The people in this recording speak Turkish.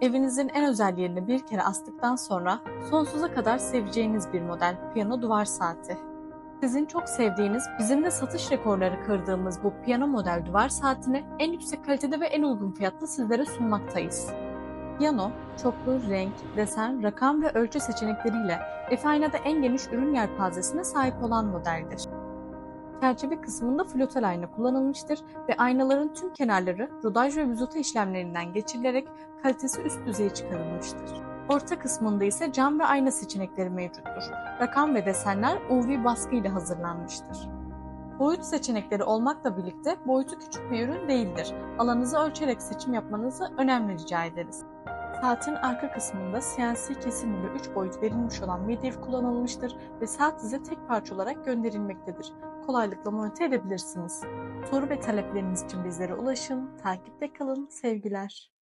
Evinizin en özel yerine bir kere astıktan sonra sonsuza kadar seveceğiniz bir model piyano duvar saati. Sizin çok sevdiğiniz, bizim de satış rekorları kırdığımız bu piyano model duvar saatini en yüksek kalitede ve en uygun fiyatla sizlere sunmaktayız. Piyano, çoklu renk, desen, rakam ve ölçü seçenekleriyle F-Ayna'da en geniş ürün yelpazesine sahip olan modeldir. Çerçeve kısmında flotel ayna kullanılmıştır ve aynaların tüm kenarları rodaj ve büzuta işlemlerinden geçirilerek kalitesi üst düzeye çıkarılmıştır. Orta kısmında ise cam ve ayna seçenekleri mevcuttur. Rakam ve desenler UV baskı ile hazırlanmıştır. Boyut seçenekleri olmakla birlikte boyutu küçük bir ürün değildir. Alanınızı ölçerek seçim yapmanızı önemli rica ederiz. Saatin arka kısmında CNC kesimli 3 boyut verilmiş olan medif kullanılmıştır ve saat size tek parça olarak gönderilmektedir. Kolaylıkla monte edebilirsiniz. Soru ve talepleriniz için bizlere ulaşın. Takipte kalın. Sevgiler.